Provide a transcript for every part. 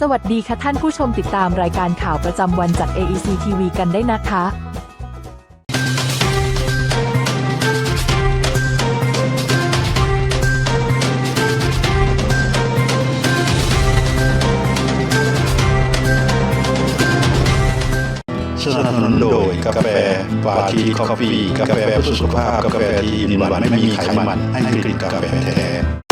สวัสดีค่ะท่านผู้ชมติดตามรายการข่าวประจำวันจาก AEC TV กันได้นะคะสนับสนุนโดยกาแฟวาทีคอฟฟี่กาแฟเพื่อสุขภาพ กาแฟที่มีหวานไม่มีไขมันให้กลิ่นกาแฟแท้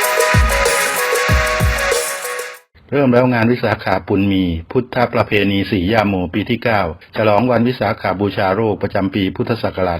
เริ่มแล้วงานวิสาขาปุณมี พุทธประเพณีสี่ย่าโมปีที่ 9 ฉลองวันวิสาขาบูชาโรคประจำปีพุทธศักราช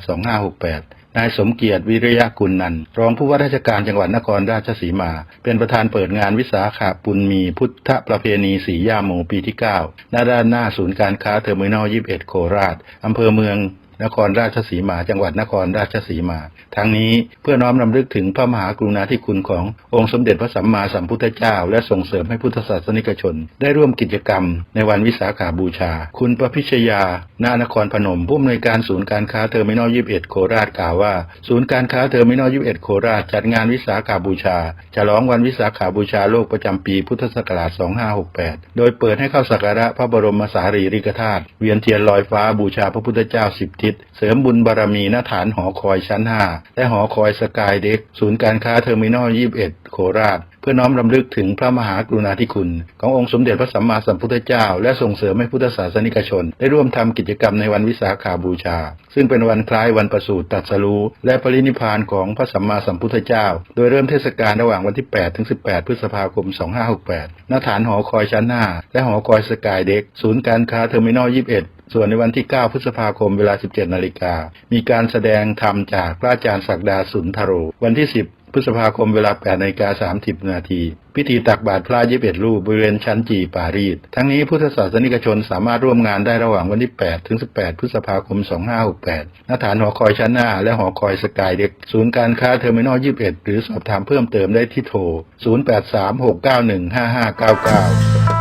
2568นายสมเกียรติวิริยะกุลนันรองผู้ว่าราชการจังหวัดนครราชสีมา เป็นประธานเปิดงานวิสาขาปุณมีพุทธประเพณีสี่ย่าโมปีที่9ณด้านหน้าศูนย์การค้าเทอร์มินอล 21 โคราช อำเภอเมือง นครราชสีมา จังหวัดนครราชสีมา ทั้งนี้เพื่อน้อมรำลึกถึงพระมหากรุณาธิคุณขององค์สมเด็จพระสัมมาสัมพุทธเจ้า และส่งเสริมให้พุทธศาสนิกชน ได้ร่วมกิจกรรม ในวันวิสาขาบูชา คุณประพิชยาณนครพนม ผู้อำนวยการศูนย์การค้าเทอร์มินอล21โคราชกล่าวว่า ศูนย์การค้าเทอร์มินอล21โคราชจัดงานวิสาขาบูชาฉลองวันวิสาขาบูชาโลกประจำปีพุทธศักราช 2568 โดยเปิดให้เข้าสักการะพระบรมสารีริกธาตุเวียนเทียนลอยฟ้าบูชาพระพุทธเจ้าสิบทิศเสริมบุญบารมีณฐานหอคอยชั้น 5 และหอคอยสกายเด็กศูนย์การค้าเทอร์มินอล 21 โคราช เพื่อน้อมรำลึกถึงพระมหากรุณาธิคุณ ขององค์สมเด็จพระสัมมาสัมพุทธเจ้า และส่งเสริมให้พุทธศาสนิกชน ได้ร่วมทำกิจกรรมในวันวิสาขาบูชา ซึ่งเป็นวันคล้ายวันประสูติตรัสรู้และปรินิพานของพระสัมมาสัมพุทธเจ้า โดยเริ่มเทศกาลระหว่างวันที่ 8 ถึง 18 พฤษภาคม 2568ณฐานหอคอยชั้น5และหอคอยสกายเด็ก ศูนย์การค้าเทอร์มินอล 21ส่วนในวันที่ 9 พฤษภาคม เวลา 17 นาฬิกา มีการแสดงธรรมจากพระอาจารย์ศักดาสุนทโร วันที่ 10 พฤษภาคมเวลา8นาฬิกา30 นาที พิธีตักบาตรพระ21รูปบริเวณชั้นจีปารีส ทั้งนี้พุทธศาสนิกชนสามารถร่วมงานได้ระหว่างวันที่ 8 ถึง 18 พฤษภาคม 2568ณฐานหอคอยชั้นหน้า และหอคอยสกายเด็ก ศูนย์การค้าเทอร์มินอล 21 หรือสอบถามเพิ่มเติมได้ที่โทร 0836915599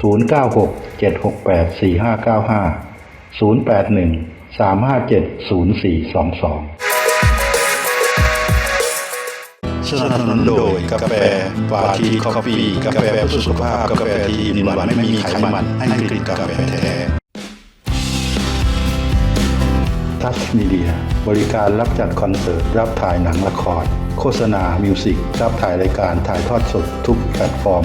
096 768 4595 081 357 0422 สนับสนุนโดยกาแฟวาทีคอฟฟี่กาแฟเพื่อสุขภาพกาแฟที่มีหวานไม่มีไขมันให้กลิ่นกาแฟแท้ทัชมีเดียบริการรับจัดคอนเสิร์ต รับถ่ายหนังละคร โฆษณา มิวสิก รับถ่ายรายการถ่ายทอดสดทุกแพลตฟอร์ม